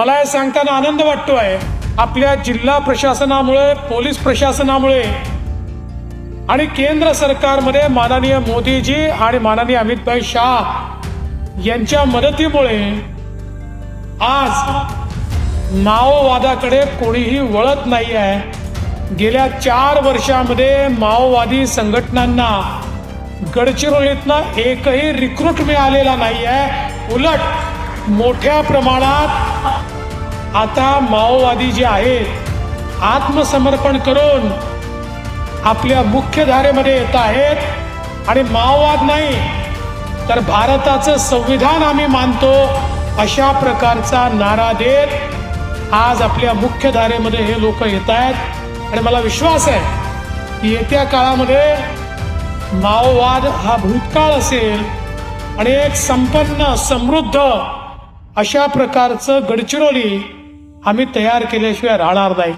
मला हे सांगताना आनंद वाटतोय आपल्या जिल्हा प्रशासनामुळे पोलीस प्रशासनामुळे आणि केंद्र सरकारमध्ये माननीय मोदीजी आणि माननीय अमितभाई शाह यांच्या मदतीमुळे आज माओवादाकडे कोणीही वळत नाही आहे. गेल्या चार वर्षामध्ये माओवादी संघटनांना गडचिरोलीतनं एकही रिक्रूट मिळालेला नाही आहे. उलट मोठ्या प्रमाणात आता माओवादी जे आहेत आत्मसमर्पण करून आपल्या मुख्य धारेमध्ये येत आहेत. आणि माओवाद नाही तर भारताचं संविधान आम्ही मानतो अशा प्रकारचा नारा देत आज आपल्या मुख्य धारेमध्ये हे लोक येत आहेत. आणि मला विश्वास आहे की येत्या काळामध्ये माओवाद हा भूतकाळ असेल आणि एक संपन्न समृद्ध अशा प्रकारचं गडचिरोली आम्ही तयार केल्याशिवाय राहणार नाही.